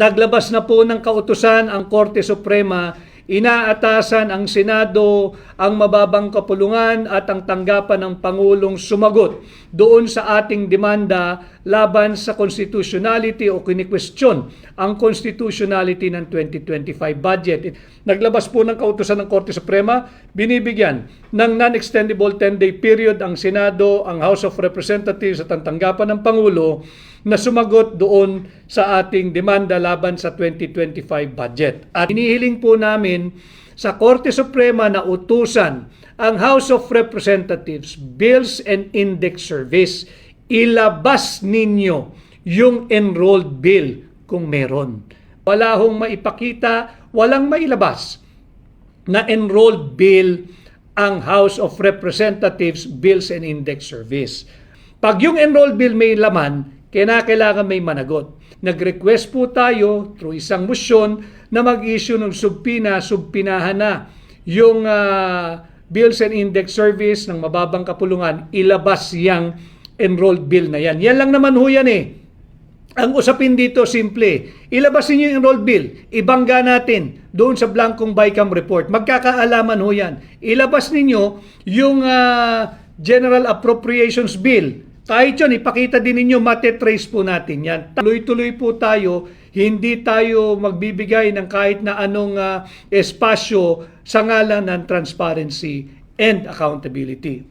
Naglabas na po ng kautusan ang Korte Suprema, inaatasan ang Senado ang mababang kapulungan at ang tanggapan ng Pangulong sumagot doon sa ating demanda laban sa constitutionality o kinikwestiyon ang constitutionality ng 2025 budget. Naglabas po ng kautusan ng Korte Suprema, binibigyan ng non-extendable 10-day period ang Senado, ang House of Representatives at ang tanggapan ng Pangulo na sumagot doon sa ating demanda laban sa 2025 budget. At inihiling po namin sa Korte Suprema na utusan ang House of Representatives Bills and Index Service ilabas ninyo yung enrolled bill kung meron. Wala hong maipakita, walang mailabas na enrolled bill ang House of Representatives Bills and Index Service. Pag yung enrolled bill may laman, kailangan may managot. Nag-request po tayo through isang motion na mag-issue ng subpina, subpinahan na yung ah, Bills and Index Service ng mababang kapulungan, ilabas yang enrolled bill na yan. Yan lang naman ho yan eh. Ang usapin dito, simple. Ilabas ninyo yung enrolled bill. Ibangga natin doon sa blankong BICAM report. Magkakaalaman ho yan. Ilabas ninyo yung ah, General Appropriations Bill. Kahit yun, ipakita din ninyo, matetrace po natin yan. Tuloy-tuloy po tayo, hindi tayo magbibigay ng kahit na anong ah, espasyo sa ngalan ng transparency and accountability.